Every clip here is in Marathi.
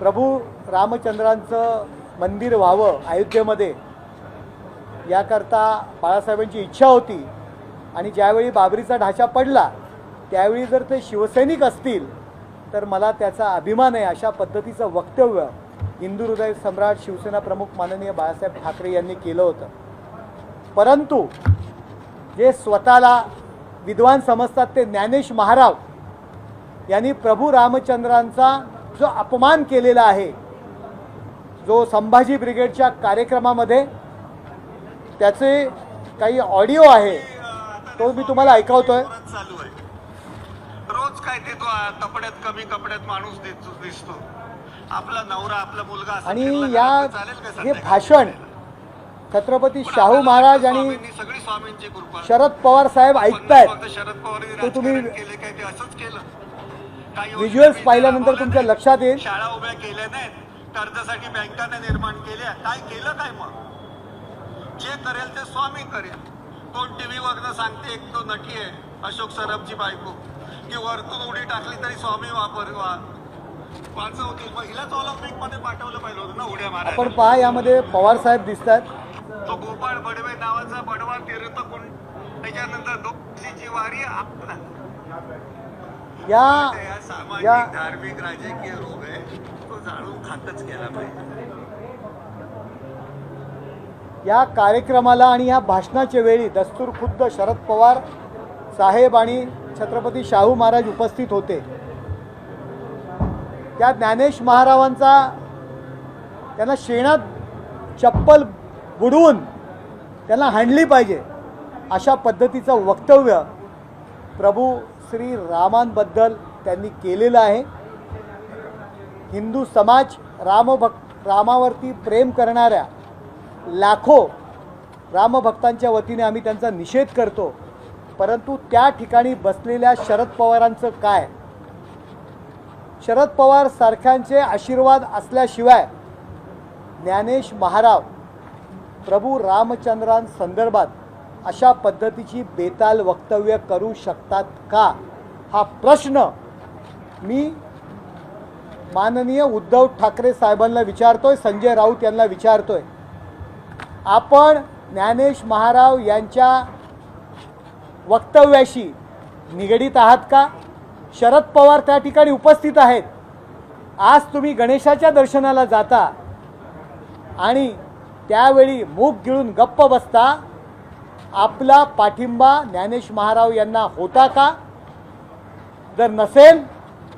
प्रभू रामचंद्रांचं मंदिर व्हावं अयोध्येमध्ये याकरता बाळासाहेबांची इच्छा होती. आणि ज्यावेळी बाबरीचा ढाचा पडला त्यावेळी जर ते शिवसैनिक असतील तर मला त्याचा अभिमान आहे अशा पद्धतीचं वक्तव्य हिंदू हृदय सम्राट शिवसेना प्रमुख माननीय बाळासाहेब ठाकरे यांनी केलं होतं. परंतु जे स्वतःला विद्वान समजतात ते ज्ञानेश महाराव यांनी प्रभू रामचंद्रांचा जो अपमान केलेला आहे जो संभाजी ब्रिगेडच्या कार्यक्रमामध्ये त्याचे काही ऑडिओ आहे तो मी तुम्हाला ऐकवतोय. जोरात चालू आहे रोज काय ते तो आ, कपड्यात कमी कपड्यात माणूस दिसतो. आपला नवरा आपला मुलगा आणि या हे? भाषण छत्रपती शाहू महाराज आणि शरद पवार साहेब ऐकतायत. शरद पवारांनी ते तुम्ही केले काय ते असंच केलं? व्हिज्युअल्स पाहिल्यानंतर तुमच्या. लक्षात येईल. शाळा उभ्या केल्या नाहीत. कर्जासाठी बँकाने निर्माण केल्या. काय केलं काय मग? जे करेल ते स्वामी करेल. कोण टीव्ही वरनं सांगते एक तो नटी आहे अशोक सराफची बायको. की वरतून उडी टाकली तरी स्वामी वापर वा वाचवतील. मग हिलाच ऑलिम्पिकमध्ये पाठवलं पाहिजे होतं ना उड्या आपण मारायला पहा यामध्ये पवार साहेब दिसतात तो गोपाळ बडवे नावाचा बडवा तीर्थ कोण त्याच्यानंतर दोषीची वारी आपला. या या. धार्मिक राजकीय रोग आहे तो जाणून खातच केला पाहिजे. या कार्यक्रमाला आणि या भाषणाच्या वेळी दस्तूर खुद्द शरद पवार साहेब आणि छत्रपती शाहू महाराज उपस्थित होते. त्या ज्ञानेश महारावांचा त्यांना शेणात चप्पल बुडवून त्यांना हाणली पाहिजे अशा पद्धतीचं वक्तव्य प्रभू श्री रामांबद्दल त्यांनी केलेलं आहे. हिंदू समाज रामभक्त रामावरती प्रेम करणाऱ्या लाखो रामभक्तांच्या वतीने आम्ही त्यांचा निषेध करतो. परंतु त्या ठिकाणी बसलेल्या शरद पवारांचं काय? शरद पवार सारख्यांचे आशीर्वाद असल्याशिवाय ज्ञानेश महाराव प्रभू रामचंद्रांसंदर्भात अशा पद्धतीची बेताल वक्तव्य करू शकतात का? हा प्रश्न मी माननीय उद्धव ठाकरे साहेबांना विचारतोय संजय राऊत यांना विचारतोय. आपण ज्ञानेश महाराव यांच्या वक्तव्याशी निगडीत आहात का? शरद पवार त्या ठिकाणी उपस्थित आहेत. आज तुम्ही गणेशाच्या दर्शनाला जाता आणि त्यावेळी मूग गिळून गप्प बसता. आपला पाठिंबा ज्ञानेश महाराव यांना होता का? जर नसेल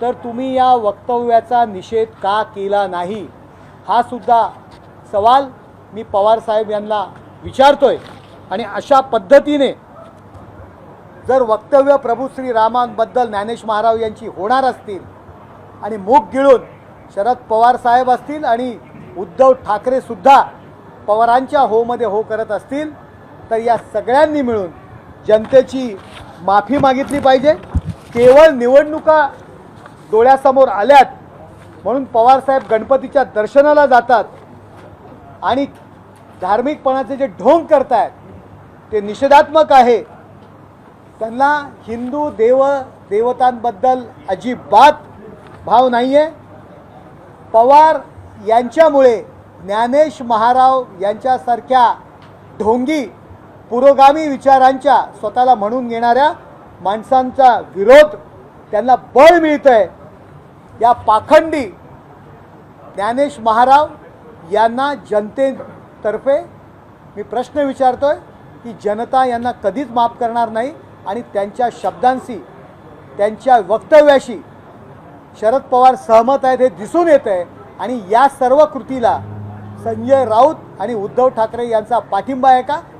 तर तुम्ही या वक्तव्याचा निषेध का केला नाही? हा सुद्धा सवाल मी पवार साहेब यांना विचारतोय. आणि अशा पद्धतीने जर वक्तव्य प्रभू श्री रामांबद्दल ज्ञानेश महाराव यांची होणार असतील आणि मूग गिळून शरद पवार साहेब असतील आणि उद्धव ठाकरेसुद्धा पवारांच्या होमध्ये हो करत असतील तर या सगळ्यांनी मिळून जनतेची माफी मागितली पाहिजे. केवळ निवडणुका डोळ्यासमोर आल्यात म्हणून पवारसाहेब गणपतीच्या दर्शनाला जातात आणि धार्मिकपणाचे जे ढोंग करतायत ते निषेधात्मक आहे. त्यांना हिंदू देव देवतांबद्दल अजिबात भाव नाही आहे पवार यांच्यामुळे ज्ञानेश महाराव यांच्यासारख्या ढोंगी पुरोगामी विचारांच्या स्वतःला म्हणून घेणाऱ्या माणसांचा विरोध त्यांना बळ मिळतं आहे या पाखंडी ज्ञानेश महाराव यांना जनतेतर्फे मी प्रश्न विचारतोय की जनता यांना कधीच माफ करणार नाही आणि त्यांच्या शब्दांशी त्यांच्या वक्तव्याशी शरद पवार सहमत आहेत हे दिसून येत आहे आणि या सर्व कृतीला संजय राऊत आणि उद्धव ठाकरे यांचा पाठिंबा आहे का?